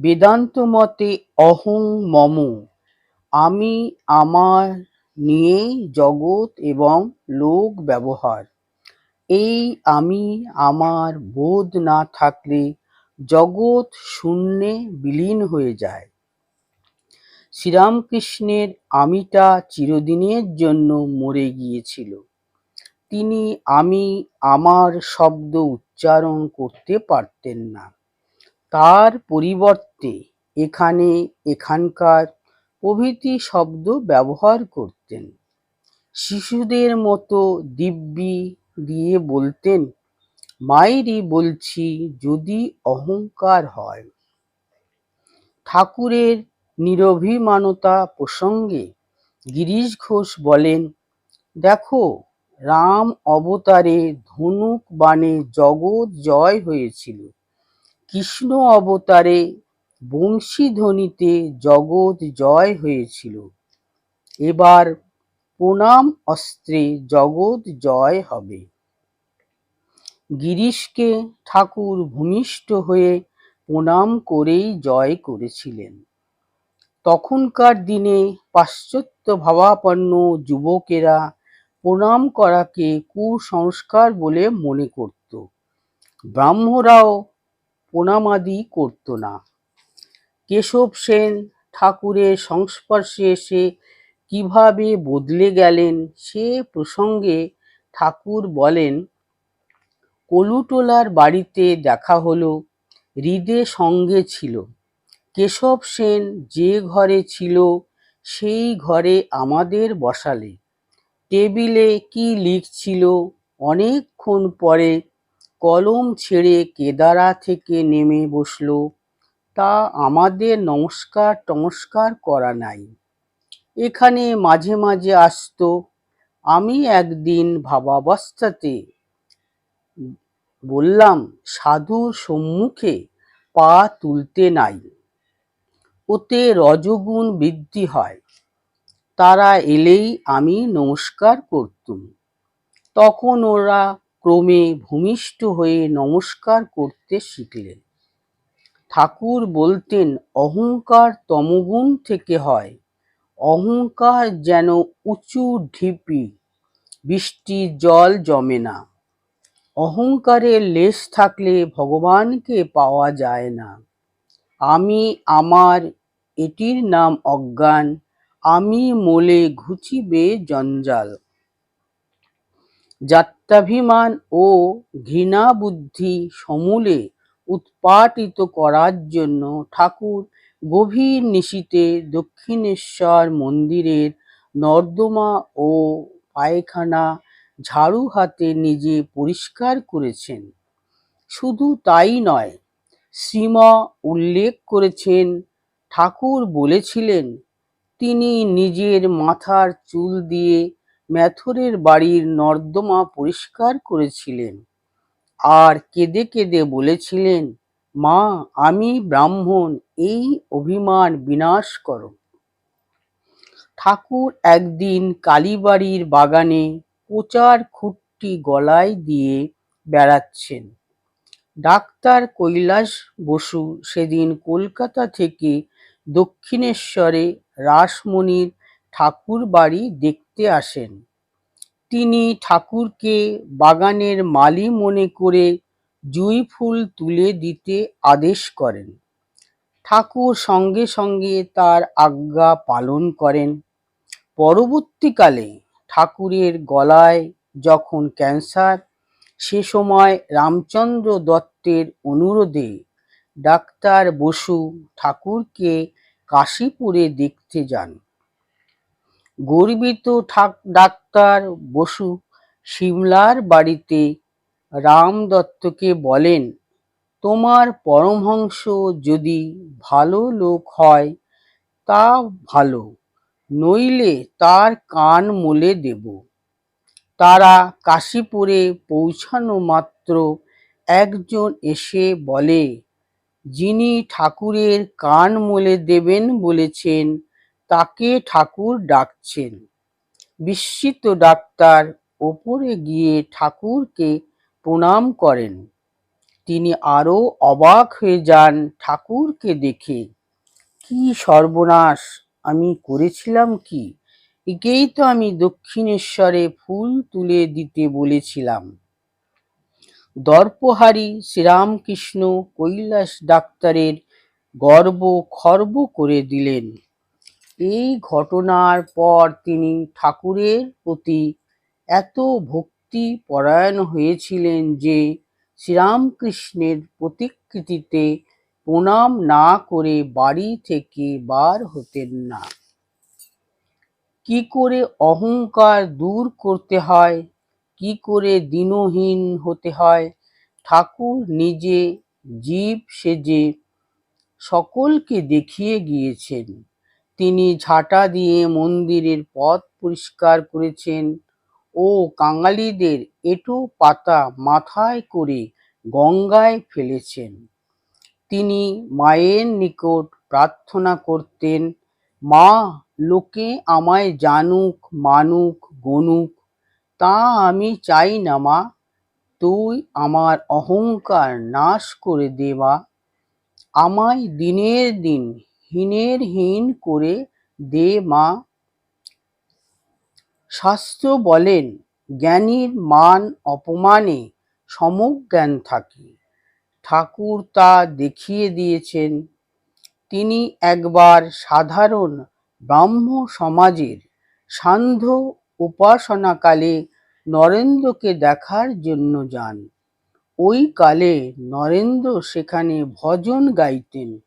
বেদান্ত মতে অহং মম। আমি আমার নিয়েই জগৎ এবং লোক ব্যবহার। এই আমি আমার বোধ না থাকলে জগৎ শূন্যে বিলীন হয়ে যায়। শ্রীরামকৃষ্ণের আমিটা চিরদিনের জন্য মরে গিয়েছিল। তিনি আমি আমার শব্দ উচ্চারণ করতে পারতেন না। তার পরিবর্তে এখানে এখানকার প্রভৃতি শব্দ ব্যবহার করতেন। শিশুদের মতো দিব্যি দিয়ে বলতেন মায়েরই বলছি যদি অহংকার হয়। ঠাকুরের নিরভিমানতা প্রসঙ্গে গিরিশ ঘোষ বলেন, দেখো, রাম অবতারে ধনুক বাণে জগৎ জয় হয়েছিল। কৃষ্ণ অবতারে বংশীধ্বনিতে জগৎ জয় হয়েছিল। এবার প্রণাম অস্ত্রে জগৎ জয় হবে। গিরিশকে ঠাকুর ভূমিষ্ঠ হয়ে প্রণাম করেই জয় করেছিলেন। তখনকার দিনে পাশ্চাত্য ভাবাপন্ন যুবকেরা প্রণাম করাকে কুসংস্কার বলে মনে করত। ব্রাহ্মরাও প্রণামাদি করত না। কেশব সেন ঠাকুরের সংস্পর্শে এসে কীভাবে বদলে গেলেন সে প্রসঙ্গে ঠাকুর বলেন, কলুটোলার বাড়িতে দেখা হলো, হৃদে সঙ্গে ছিল। কেশব সেন যে ঘরে ছিল, সেই ঘরে আমাদের বসালে। টেবিলে কি লিখছিল, অনেকক্ষণ পরে কলম ছেড়ে কেদারা থেকে নেমে বসল। তা আমাদের নমস্কার টমস্কার করা নাই। এখানে মাঝে মাঝে আসতো, আমি একদিন ভাবাবস্থাতে বললাম সাধুর সম্মুখে পা তুলতে নাই। ওতে রজগুণ বৃদ্ধি হয়। তারা এলেই আমি নমস্কার করতুম। তখন ওরা ক্রমে ভূমিষ্ঠ হয়ে নমস্কার করতে শিখলেন। ঠাকুর বলতেন, অহংকার তমগুণ থেকে হয়। অহংকার যেন উঁচু ঢিপি বৃষ্টির জল জমে না। অহংকারের লেশ থাকলে ভগবানকে পাওয়া যায় না। আমি আমার এটির নাম অজ্ঞান, আমি মোলে ঘুচিবে জঞ্জাল। যাত্রাভিমান ও ঘৃণাবুদ্ধি সমূলে উৎপাটিত করার জন্য ঠাকুর গভীর নিশীতে দক্ষিণেশ্বর মন্দিরের নর্দমা ও পায়খানা ঝাড়ু হাতে নিজে পরিষ্কার করেছেন। শুধু তাই নয়, শ্রীমা উল্লেখ করেছেন, ঠাকুর বলেছিলেন, তিনি নিজের মাথার চুল দিয়ে ম্যাথরের বাড়ির নর্দমা পরিষ্কার করেছিলেন। আর কেঁদে কেঁদে বলেছিলেন, মা, আমি ব্রাহ্মণ, এই অভিমান বিনাশ করো। ঠাকুর একদিন কালীবাড়ির বাগানে কোচার খুঁটটি গলায় দিয়ে বেড়াচ্ছেন। ডাক্তার কৈলাস বসু সেদিন কলকাতা থেকে দক্ষিণেশ্বরে রাসমণির ঠাকুর বাড়ি দেখতে আসেন। তিনি ঠাকুরকে বাগানের মালি মনে করে জুঁই ফুল তুলে দিতে আদেশ করেন। ঠাকুর সঙ্গে সঙ্গে তার আজ্ঞা পালন করেন। পরবর্তীকালে ঠাকুরের গলায় যখন ক্যান্সার, সে সময় রামচন্দ্র দত্তের অনুরোধে ডাক্তার বসু ঠাকুরকে কাশীপুরে দেখতে যান। গর্বিত ডাক্তার বসু সিমলার বাড়িতে রাম দত্তকে বলেন, তোমার পরমহংস যদি ভালো লোক হয়, তা ভালো, নইলে তার কান মলে দেব। তারা কাশীপুরে পৌঁছানো মাত্র একজন এসে বলে, যিনি ঠাকুরের কান মলে দেবেন বলেছেন তাকে ঠাকুর ডাকছেন। বিস্মিত ডাক্তার ওপরে গিয়ে ঠাকুরকে প্রণাম করেন। তিনি আরও অবাক হয়ে যান ঠাকুরকে দেখে। কি সর্বনাশ! আমি করেছিলাম কি? একেই তো আমি দক্ষিণেশ্বরে ফুল তুলে দিতে বলেছিলাম। দর্পহারি শ্রীরামকৃষ্ণ কৈলাস ডাক্তারের গর্ব খর্ব করে দিলেন। এই ঘটনার পর তিনি ঠাকুরের প্রতি এত ভক্তি পরায়ণ হয়েছিলেন যে শ্রীরামকৃষ্ণের প্রতিকৃতিতে প্রণাম না করে বাড়ি থেকে বার হতেন না। কি করে অহংকার দূর করতে হয়? কি করে দিনহীন হতে হয়? ঠাকুর নিজে জীব সেজে সকলকে দেখিয়ে গিয়েছেন। তিনি ঝাঁটা দিয়ে মন্দিরের পথ পরিষ্কার করেছেন ও কাঙালিদের এঁটো পাতা মাথায় করে গঙ্গায় ফেলেছেন। তিনি মায়ের নিকট প্রার্থনা করতেন, মা, লোকে আমায় জানুক, মানুক, গনুক, তা আমি চাই না মা, তুই আমার অহংকার নাশ করে দেবা আমায় দিনের দিন হীনের হীন করে দে মা। শাস্ত্র বলেন, জ্ঞানীর মান অপমানে সমজ্ঞান থাকে। ঠাকুর তা দেখিয়ে দিয়েছেন। তিনি একবার সাধারণ ব্রাহ্ম সমাজের সান্ধ্য উপাসনাকালে নরেন্দ্রকে দেখার জন্য যান। ওই কালে নরেন্দ্র সেখানে ভজন গাইতেন।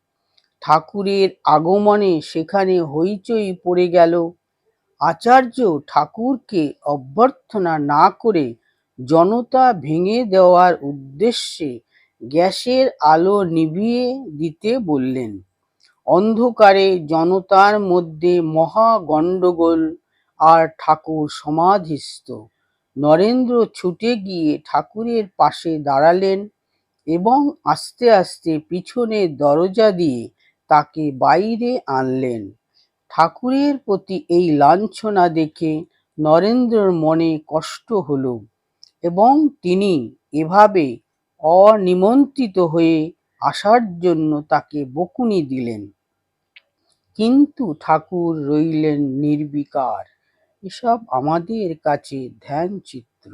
ঠাকুরের আগমনে সেখানে হইচই পড়ে গেল। আচার্য ঠাকুরকে অভ্যর্থনা না করে জনতা ভেঙে দেওয়ার উদ্দেশ্যে গ্যাসের আলো নিভিয়ে দিতে বললেন। অন্ধকারে জনতার মধ্যে মহা গণ্ডগোল আর ঠাকুর সমাধিস্থ। নরেন্দ্র ছুটে গিয়ে ঠাকুরের পাশে দাঁড়ালেন এবং আস্তে আস্তে পিছনের দরজা দিয়ে তাকে বাইরে আনলেন। ঠাকুরের প্রতি এই লাঞ্ছনা দেখে নরেন্দ্রর মনে কষ্ট হলো এবং তিনি এভাবে অনিমন্ত্রিত হয়ে আসার জন্য তাকে বকুনি দিলেন। কিন্তু ঠাকুর রইলেন নির্বিকার। এসব আমাদের কাছে ধ্যান চিত্র